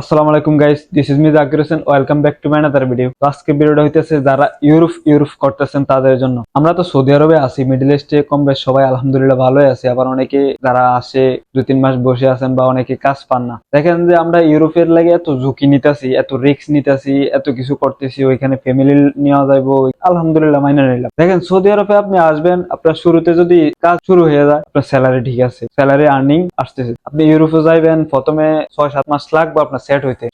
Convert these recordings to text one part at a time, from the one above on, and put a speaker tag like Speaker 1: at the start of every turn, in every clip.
Speaker 1: আসসালামু আলাইকুম guys this is me Zakir Hossain welcome back to my another video আজকে ভিডিওটা হইতেছে যারা ইউরোপ ইউরোপ করতেছেন তাদের জন্য। আমরা তো সৌদি আরবে আছি মিডল ইস্টে কম বেশ সবাই আলহামদুলিল্লাহ ভালোই আছে, আবার অনেকে যারা আসে দুই তিন মাস বসে আছেন বা অনেকে কাজ পান না। দেখেন যে আমরা ইউরোপের লাগে এত ঝুঁকি নিতেছি, এত রিস্ক নিতেছি, এত কিছু করতেছি, ওইখানে ফ্যামিলি নেওয়া যাইবো আলহামদুলিল্লাহ মাইনে নিলাম। দেখেন সৌদি আরবে আপনি আসবেন, আপনার শুরুতে যদি কাজ শুরু হয়ে যায়, আপনার স্যালারি ঠিক আছে স্যালারি আর্নিং আসতেছে। আপনি ইউরোপে যাইবেন, প্রথমে ছয় সাত মাস লাগবে আপনার সেট হইতে।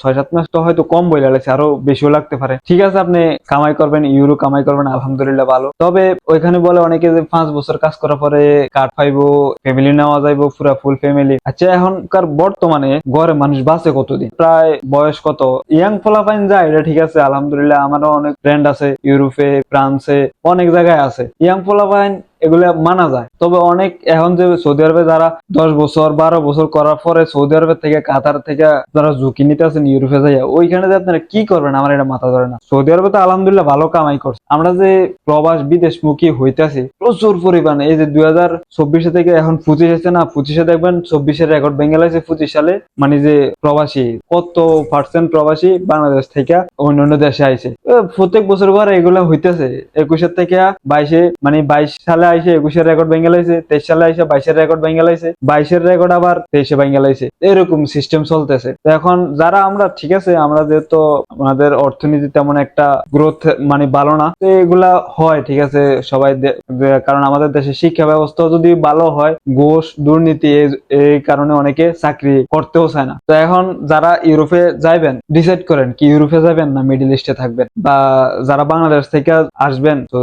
Speaker 1: ছয়, সাত মাস তো হয়তো কম বই লাগছে, আরও বেশিও লাগতে পারে। ঠিক আছে, আপনি কামাই করবেন ইউরো কামাই করবেন, আলহামদুলিল্লাহ ভালো। তবে ওইখানে বলে অনেকে যে পাঁচ বছর কাজ করার পরে কার্ড পাইবো ফ্যামিলি নেওয়া যাইবো, পুরা ফুল ফ্যামিলি আচ্ছা এখনকার বর্তমানে ঘরে মানুষ বাঁচে কতদিন? প্রায় বয়স কত? ইয়াং ফলাফাইন যায় এটা ঠিক আছে, আলহামদুলিল্লাহ, আমারও অনেক ফ্রেন্ড আছে, ইউরোপে, ফ্রান্সে, অনেক জায়গায় আছে। ইয়াং ফলাফাইন এগুলা মানা যায়। তবে অনেক এখন যে সৌদি আরবে যারা দশ বছর, বারো বছর করার পরে সৌদি আরবের থেকে, কাতার থেকে যারা ঝুঁকি নিতে আছেন ইউরোপে যাইয়া, ওইখানে যে আপনারা কি করবেন? আমার এটা মাথা ধরে না। সৌদি আরবে তো আলহামদুলিল্লাহ ভালো কামাই করছে। আমরা যে প্রবাস বিদেশমুখী হইতেছি, প্রচুর পরিমাণে। এই যে দুই হাজার চব্বিশে থেকে এখন পঁচিশ আছে না, পঁচিশে দেখবেন চব্বিশের রেকর্ড ভেঙে লাগছে পঁচিশ সালে। মানে যে প্রবাসী, কত পার্সেন্ট প্রবাসী বাংলাদেশ থেকে অন্য অন্য দেশে আইছে। প্রত্যেক বছর করে এগুলা হইতেছে। একুশের থেকে বাইশে মানে বাইশ সালে আইসে একুশের রেকর্ড ভেঙে লাইছে, তেইশ সালে আইসে বাইশের রেকর্ড ভেঙে লাইছে, বাইশের রেকর্ড আবার তেইশে ভেঙে লাইছে। এরকম সিস্টেম চলতেছে। তো এখন যারা আমরা, ঠিক আছে, আমরা যেহেতু আমাদের অর্থনীতি তেমন একটা গ্রোথ মানে ভালো না, তো এগুলা হয়, ঠিক আছে, সবাই কারণ আমাদের দেশে শিক্ষা ব্যবস্থা যদি ভালো হয় ঘুষ দুর্নীতি, এই কারণে অনেকে চাকরি করতেও চায় না। তো এখন যারা ইউরোপে যাইবেন ডিসাইড করেন কি ইউরোপে যাবেন না মিডিল ইস্টে থাকবেন, বা যারা বাংলাদেশ থেকে আসবেন, তো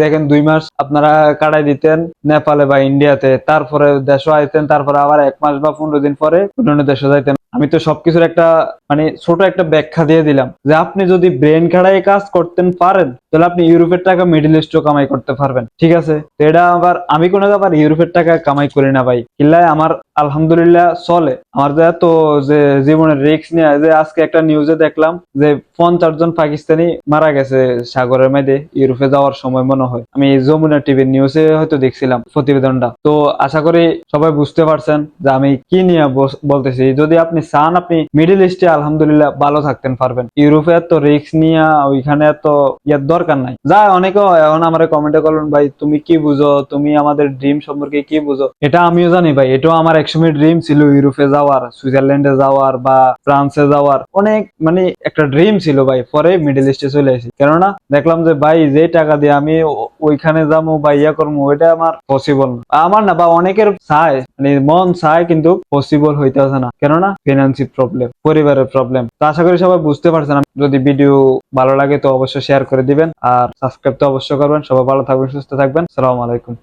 Speaker 1: দেখেন দুই মাস আপনারা কাটাই দিতেন নেপালে বা ইন্ডিয়াতে, তারপরে দেশে আইতেন, তারপরে আবার এক মাস বা পনেরো দিন পরে অন্য দেশে যাইতেন। আমি তো সবকিছুর একটা মানে ছোট একটা ব্যাখ্যা দিয়ে দিলাম যে আপনি যদি ব্রেন খাড়াই কাজ করতেন পারেন, তাহলে আপনি ইউরোপের টাকা মিডিল ইস্টও কামাই করতে পারবেন, ঠিক আছে? এটা আবার, আমি কোনো আবার ইউরোপের টাকা কামাই করি না ভাই। কিল্লায় আমার আলহামদুলিল্লাহ চলে। আমার যে এত যে জীবনের রিস্ক নিয়ে, যে আজকে একটা নিউজে দেখলাম যে পঞ্চাশ জন পাকিস্তানি মারা গেছে সাগরের মেয়েদে ইউরোপে যাওয়ার সময় মনে হয়। আমি যমুনা টিভির নিউজে হয়তো দেখছিলাম প্রতিবেদনটা। তো আশা করি সবাই বুঝতে পারছেন যে আমি কি নিয়ে বলতেছি। যদি আপনি চান আপনি মিডিল ইস্টে আলহামদুলিল্লাহ ভালো থাকতেন, পারবেন। ইউরোপে এত রিস্ক নিয়ে, ওইখানে এত ইয়ার দরকার নাই। যা, অনেকে এখন আমার কমেন্টে করবেন ভাই, তুমি কি বুঝো? তুমি আমাদের ড্রিম সম্পর্কে কি বুঝো? এটা আমিও জানি, ভাই। এটাও আমার একসময় ড্রিম ছিল ইউরোপে যাওয়ার সুইজারল্যান্ডে যাওয়ার বা ফ্রান্সে যাওয়ার। অনেক মানে একটা ড্রিম ছিল, ভাই, পরে মিডল ইস্টে চলে আসি। কেননা, দেখলাম যে, ভাই যে টাকা দিয়ে আমি ওইখানে যাব বা ইয়া করব, ওইটা আমার পসিবল না। আমার না, বা অনেকের চায় মানে মন চায়, কিন্তু পসিবল হইতেছে না। কেননা ফিনান্সিয়াল প্রবলেম পরিবারের প্রবলেম তো আশা করি সবাই বুঝতে পারছেন। যদি ভিডিও ভালো লাগে তো অবশ্যই শেয়ার করে দিবেন। আর সাবস্ক্রাইব তো অবশ্যই করবেন। সবাই ভালো থাকবেন, সুস্থ থাকবেন। সালাম আলাইকুম।